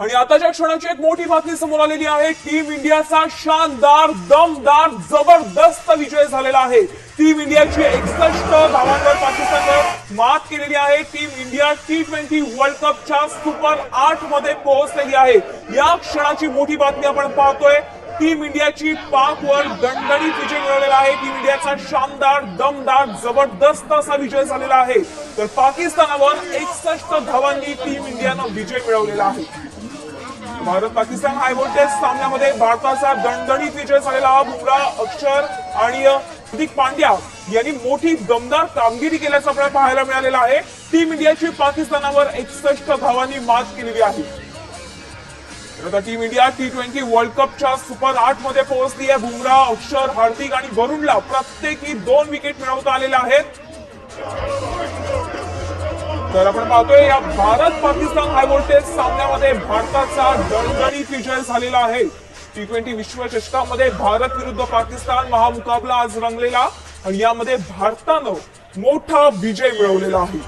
आणि आताच्या क्षणाची एक मोठी बातमी समोर आलेली आहे टीम इंडियाचा शानदार दमदार जबरदस्त विजय झालेला आहे. टीम इंडियाची एकसष्ट धावांवर पाकिस्तानवर मात केलेली आहे. Team India T twenty world कपच्या super आठमध्ये पोहोचलेली आहे. या क्षणाची मोठी बातमी आपण पाहतोय. टीम इंडियाची पाकवर दणदणीत विजय मिळवलेला आहे. टीम इंडियाचा शानदार दमदार जबरदस्त असा विजय झालेला आहे. तर पाकिस्तानावर एकसष्ट धावांनी टीम इंडियानं विजय मिळवलेला आहे. भारत पाकिस्तान हाय व्होल्टेज सामन्यामध्ये भारताचा दणदणीत विजय झालेला बुमरा अक्षर आणि हार्दिक पांड्या यांनी मोठी दमदार कामगिरी केल्याचं आपल्याला पाहायला मिळालेलं आहे. टीम इंडियाची पाकिस्तानावर एकसष्ट धावांनी मात केलेली आहे. आता team India T twenty world कपच्या super आठमध्ये पोहोचली आहे. बुमरा अक्षर हार्दिक आणि वरुणला प्रत्येकी दोन विकेट मिळवता आलेल्या आहेत. तर आपण पाहतोय या भारत पाकिस्तान हाय व्होल्टेज सामन्यामध्ये भारताचा दणदणीत विजय झालेला आहे. टी ट्वेंटी विश्वचषकामध्ये भारत विरुद्ध पाकिस्तान महामुकाबला आज रंगलेला आणि यामध्ये भारतानं मोठा विजय मिळवलेला आहे.